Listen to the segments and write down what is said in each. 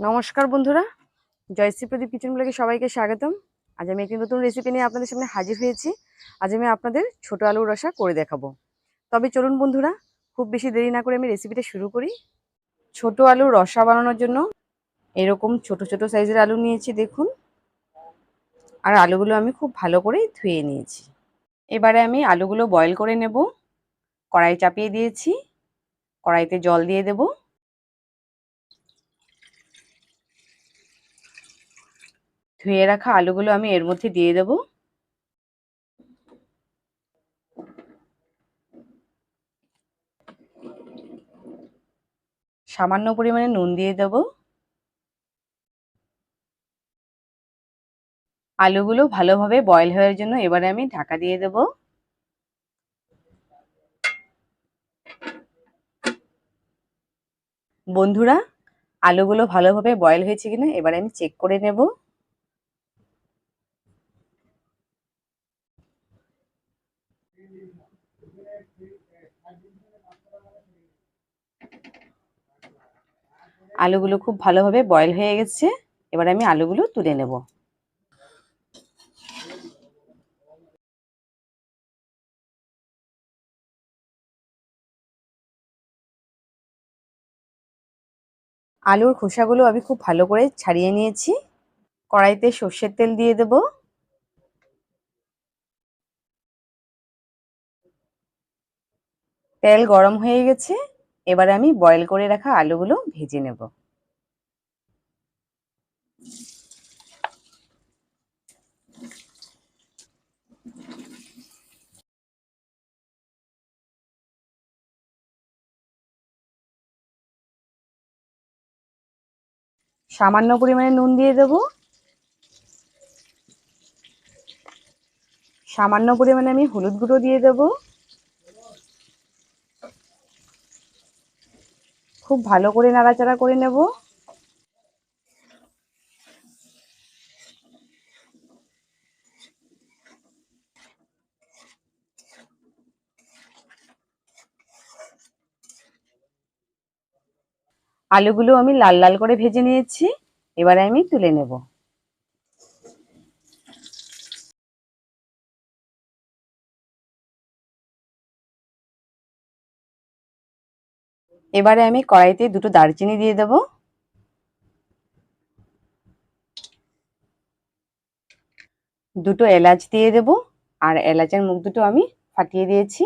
নমস্কার বন্ধুরা। জয়শ্রী প্রদীপ কিচেন ব্লগে সবাইকে স্বাগতম। আজ আমি একটি নতুন রেসিপি নিয়ে আপনাদের সামনে হাজির হয়েছি। আজ আমি আপনাদের ছোট আলুর রসা করে দেখাবো। তবে চলুন বন্ধুরা, খুব বেশি দেরি না করে আমি রেসিপিটা শুরু করি। ছোট আলুর রসা বানানোর জন্য এরকম ছোট ছোট সাইজের আলু নিয়েছি, দেখুন। আর আলুগুলো আমি খুব ভালো করে ধুয়ে নিয়েছি। এবারে আমি আলুগুলো বয়েল করে নেব। কড়াই চাপিয়ে দিয়েছি। কড়াইতে জল দিয়ে দেবো। ধুয়ে রাখা আলুগুলো আমি এর মধ্যে দিয়ে দেব। সামান্য পরিমাণে নুন দিয়ে দেব। আলুগুলো ভালোভাবে বয়েল হওয়ার জন্য এবারে আমি ঢাকা দিয়ে দেব। বন্ধুরা, আলুগুলো ভালোভাবে বয়েল হয়েছে কিনা এবারে আমি চেক করে নেব। আলুগুলো খুব ভালোভাবে বয়েল হয়ে গেছে। এবার আমি আলুগুলো তুলে নেব। আলুর খোসাগুলো আমি খুব ভালো করে ছাড়িয়ে নিয়েছি। কড়াইতে সর্ষের তেল দিয়ে দেব। তেল গরম হয়ে গেছে। এবার আমি বয়েল করে রাখা আলুগুলো ভেজে নেব। সামান্য পরিমাণে নুন দিয়ে দেব। সামান্য পরিমাণে আমি হলুদ গুঁড়ো দিয়ে দেবো। খুব ভালো করে নাড়াচাড়া করে নেব। আলুগুলো আমি লাল লাল করে ভেজে নিয়েছি, এবারে আমি তুলে নেব। এবারে আমি কড়াইতে দুটো দারচিনি দিয়ে দেব। দুটো এলাচ দিয়ে দেব আর এলাচের মুখ দুটো আমি ফাটিয়ে দিয়েছি।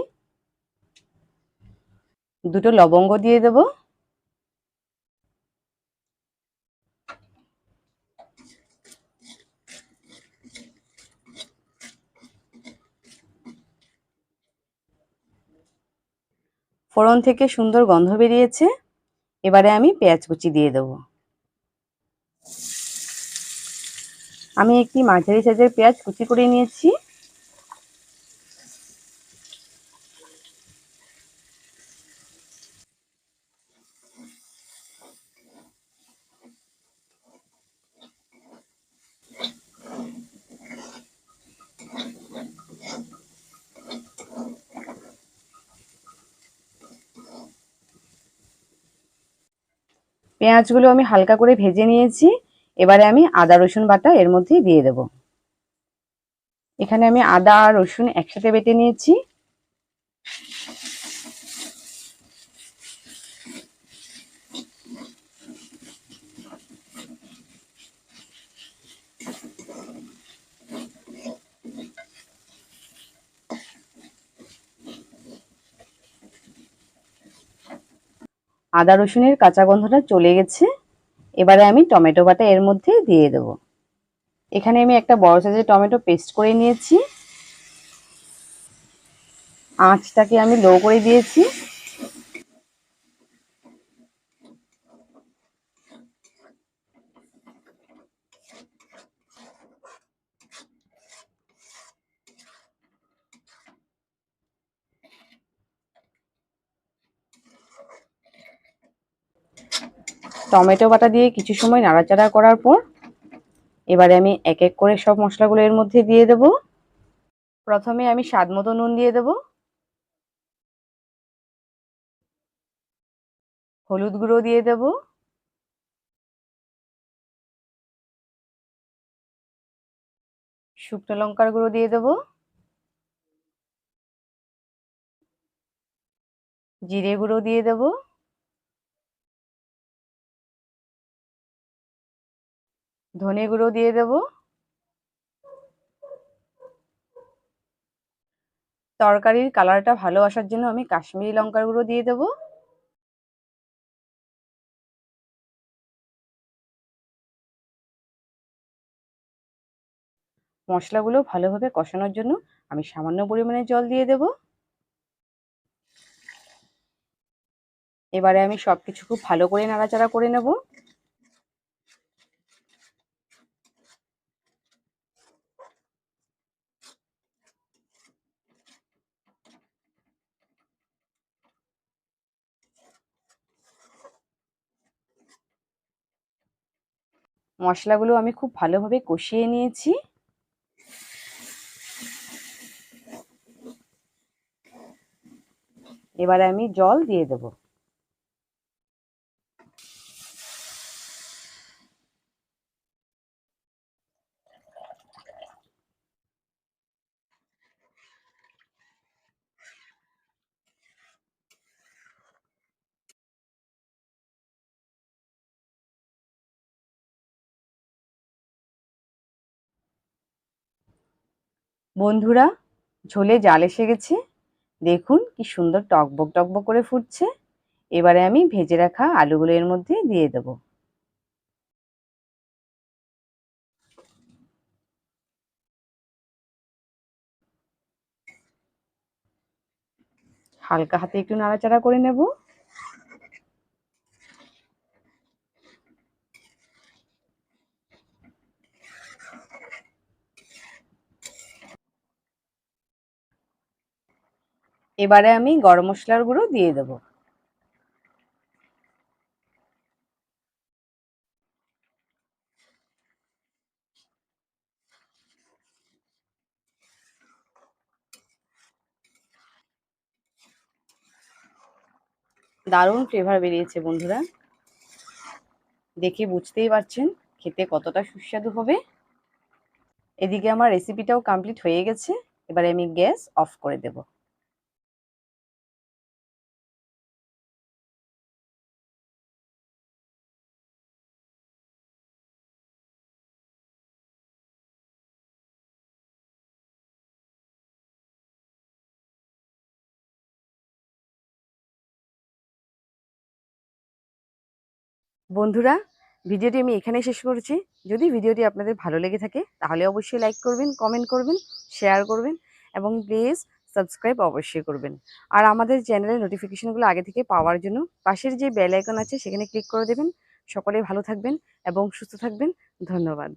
দুটো লবঙ্গ দিয়ে দেব। ফোড়ন থেকে সুন্দর গন্ধ বেরিয়েছে। এবারে আমি পেঁয়াজ কুচি দিয়ে দেব। আমি একটি মাঝারি সাইজের পেঁয়াজ কুচি করে নিয়েছি। পেঁয়াজগুলো আমি হালকা করে ভেজে নিয়েছি। এবারে আমি আদা, রসুন বাটা এর মধ্যে দিয়ে দেব। এখানে আমি আদা আর রসুন একসাথে বেটে নিয়েছি। আদা রসুনের কাঁচা গন্ধটা চলে গেছে। এবারে আমি টমেটো বাটা এর মধ্যে দিয়ে দেব। এখানে আমি একটা বড় সাইজের টমেটো পেস্ট করে নিয়েছি। আঁচটাকে আমি লো করে দিয়েছি। টমেটো বাটা দিয়ে কিছু সময় নাড়াচাড়া করার পর এবারে আমি এক এক করে সব মশলাগুলো এর মধ্যে দিয়ে দেব। প্রথমে আমি স্বাদ মতো নুন দিয়ে দেব। হলুদ গুঁড়ো দিয়ে দেব। শুকনো লঙ্কার গুঁড়ো দিয়ে দেব। জিরে গুঁড়ো দিয়ে দেবো। ধনে গুঁড়ো দিয়ে দেব। তরকারির কালারটা ভালো আসার জন্য আমি কাশ্মীরি লঙ্কার গুঁড়ো দিয়ে দেব। মশলাগুলো ভালোভাবে কষানোর জন্য আমি সামান্য পরিমাণে জল দিয়ে দেব। এবারে আমি সবকিছু খুব ভালো করে নাড়াচাড়া করে নেব। মশলাগুলো আমি খুব ভালোভাবে কষিয়ে নিয়েছি। এবারে আমি জল দিয়ে দেব। বন্ধুরা, ঝোলে জাল এসে গেছে। দেখুন কি সুন্দর টকবক টকবক করে ফুটছে। এবারে আমি ভেজে রাখা আলুগুলো এর মধ্যে দিয়ে দেব। হালকা হাতে একটু নাড়াচাড়া করে নেব। এবারে আমি গরম মশলার গুঁড়ো দিয়ে দেবো। দারুণ ফ্লেভার বেরিয়েছে বন্ধুরা। দেখে বুঝতেই পারছেন খেতে কতটা সুস্বাদু হবে। এদিকে আমার রেসিপিটাও কমপ্লিট হয়ে গেছে। এবারে আমি গ্যাস অফ করে দেব। বন্ধুরা, ভিডিওটি আমি এখানেই শেষ করছি। যদি ভিডিওটি আপনাদের ভালো লেগে থাকে, তাহলে অবশ্যই লাইক করবেন কমেন্ট করবেন শেয়ার করবেন এবং প্লিজ সাবস্ক্রাইব অবশ্যই করবেন। আর আমাদের চ্যানেলের নোটিফিকেশনগুলো আগে থেকে পাওয়ার জন্য পাশের যে বেল আইকন আছে, সেখানে ক্লিক করে দেবেন। সকলে ভালো থাকবেন এবং সুস্থ থাকবেন। ধন্যবাদ।